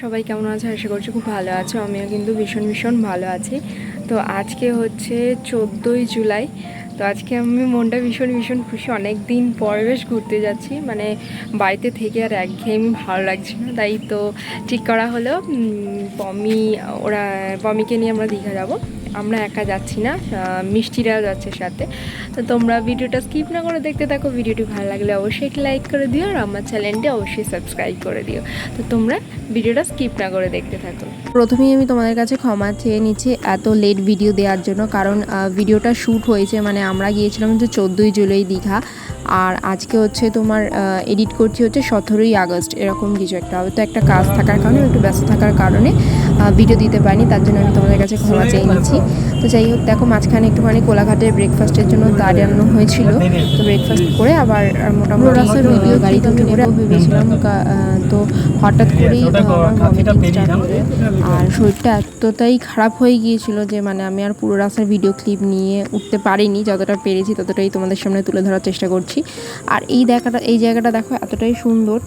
সবাই কেমন আছে? আশা করছি খুব ভালো আছো। আমিও কিন্তু ভীষণ ভীষণ ভালো আছি। তো আজকে হচ্ছে চোদ্দোই জুলাই। তো আজকে আমি মনটা ভীষণ ভীষণ খুশি। অনেক দিন পর বেশ ঘুরতে যাচ্ছি। মানে বাড়িতে থেকে আর একঘেয়েমি ভালো লাগছে না। তাই তো ঠিক করা হলো। পমি, ওরা, পমিকে নিয়ে আমরা দীঘা যাব। আমরা একা যাচ্ছি না মিষ্টিরাও যাচ্ছে সাথে। তো তোমরা ভিডিওটা স্কিপ না করে দেখতে থাকো, ভিডিওটি ভালো লাগলে অবশ্যই একটি লাইক করে দিও আর আমার চ্যানেলটি অবশ্যই সাবস্ক্রাইব করে দিও। তো তোমরা ভিডিওটা স্কিপ না করে দেখতে থাকো। প্রথমেই আমি তোমাদের কাছে ক্ষমা চেয়ে নিচ্ছি, এত লেট ভিডিও দেওয়ার জন্য। কারণ ভিডিওটা শ্যুট হয়েছে মানে আমরা গিয়েছিলাম হচ্ছে চোদ্দোই জুলাই দীঘা। আর আজকে হচ্ছে তোমার এডিট করছি হচ্ছে সতেরোই আগস্ট, এরকম কিছু একটা। হয়তো একটা কাজ থাকার কারণে, একটু ব্যস্ত থাকার কারণে ভিডিও দিতে পারিনি তার জন্য আমি তোমাদের কাছে ক্ষমা চেয়ে নিচ্ছি। তো যাই হোক দেখো মাঝখানে একটুখানি কোলাঘাটের ব্রেকফাস্টের জন্য দাঁড়ানো হয়েছিল। তো ব্রেকফাস্ট করে আবার মোটামুটি ভিডিও গাড়িতে উঠে করে ভেবেছিলাম তো হঠাৎ করেই। আর শরীরটা এতটাই খারাপ হয়ে গিয়েছিল যে মানে আমি আর পুরো রাস্তার ভিডিও ক্লিপ নিয়ে উঠতে পারিনি যতটা পেরেছি ততটাই তোমাদের সামনে তুলে ধরার চেষ্টা করছি। আর এই দেখাটা এই জায়গাটা দেখো এতটাই সুন্দর।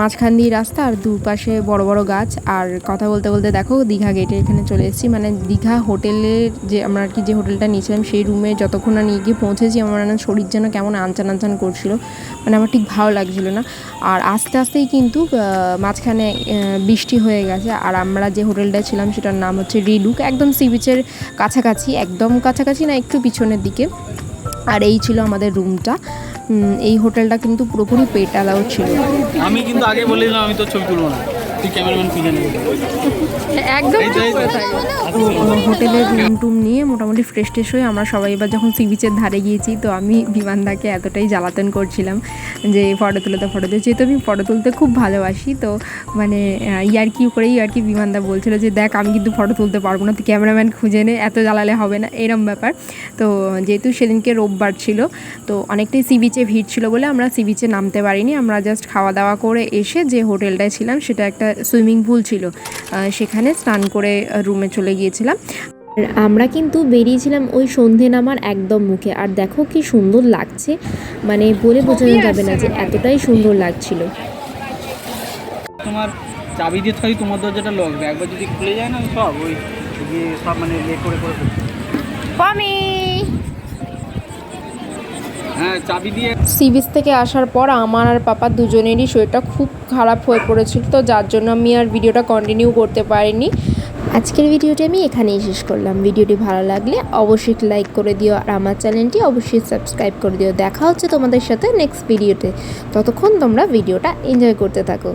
মাঝখান দিয়ে রাস্তা আর দুপাশে বড় বড় গাছ আর কথা বলতে বলতে বলতে দেখো দীঘা গেটে এখানে চলে এসেছি। মানে দীঘা হোটেলের যে আমরা আর কি যে হোটেলটা নিয়েছিলাম, সেই রুমে যতক্ষণ না নিয়ে গিয়ে পৌঁছেছি, আমার না শরীর যেন কেমন আনচান আনচান করছিল। মানে আমার ঠিক ভালো লাগছিল না। আর আস্তে আস্তেই কিন্তু মাঝখানে বৃষ্টি হয়ে গেছে। আর আমরা যে হোটেলটা ছিলাম, সেটার নাম হচ্ছে রিলুক। একদম সি বিচের কাছাকাছি, একদম কাছাকাছি না, একটু পিছনের দিকে। আর এই ছিল আমাদের রুমটা এই হোটেলটা কিন্তু পুরোপুরি পেট ছিল। আমি কিন্তু আগে বলে দিলাম আমি তো ছবি তুলবো না। একদম তো, তো। তো হোটেলের রুম টুম নিয়ে মোটামুটি ফ্রেশ ট্রেশ হয়ে আমরা সবাই এবার যখন সি বিচের ধারে গিয়েছি তো আমি বিমানদাকে এতটাই জ্বালাতন করছিলাম যে ফটো তুলতে ফটো তুলতে। যেহেতু আমি ফটো তুলতে খুব ভালোবাসি তো মানে ইয়ারকি করেই আর কি বিমানদা বলছিল যে দেখ আমি কিন্তু ফটো তুলতে পারব না তুই ক্যামেরাম্যান খুঁজে নে এত জ্বালালে হবে না। এরম ব্যাপার। তো যেহেতু সেদিনকে রোববার ছিল তো অনেকটাই সি বিচে ভিড় ছিল বলে আমরা সি বিচে নামতে পারিনি। আমরা জাস্ট খাওয়া দাওয়া করে এসে যে হোটেলটায় ছিলাম সেটা একটা সুইমিং পুল ছিল সেখানে স্নান করে রুমে চলে গিয়েছিলাম। আর আমরা কিন্তু বেরিয়েছিলাম ওই সন্ধে নামার একদম মুখে। আর দেখো কি সুন্দর লাগছে মানে বলে বোঝানো যাবে না যে এতটাই সুন্দর লাগছিল। তোমার চাবি দিয়ে থাকি তোমার দরজাটা লাগবে একবার যদি খুলে যায় না সব ওই যে সব মানে ইয়ে করে করে। পমি দিয়ে সি বিচ থেকে আসার পর আমার আর পাপা দুজনেরই শরীরটা খুব খারাপ হয়ে পড়েছিল তো যার জন্য আমি আর ভিডিওটা কন্টিনিউ করতে পারিনি। আজকের ভিডিওটি আমি এখানেই শেষ করলাম। ভিডিওটি ভালো লাগলে অবশ্যই লাইক করে দিও আর আমার চ্যানেলটি অবশ্যই সাবস্ক্রাইব করে দিও। দেখা হচ্ছে তোমাদের সাথে নেক্সট ভিডিওতে ততক্ষণ তোমরা ভিডিওটা এনজয় করতে থাকো।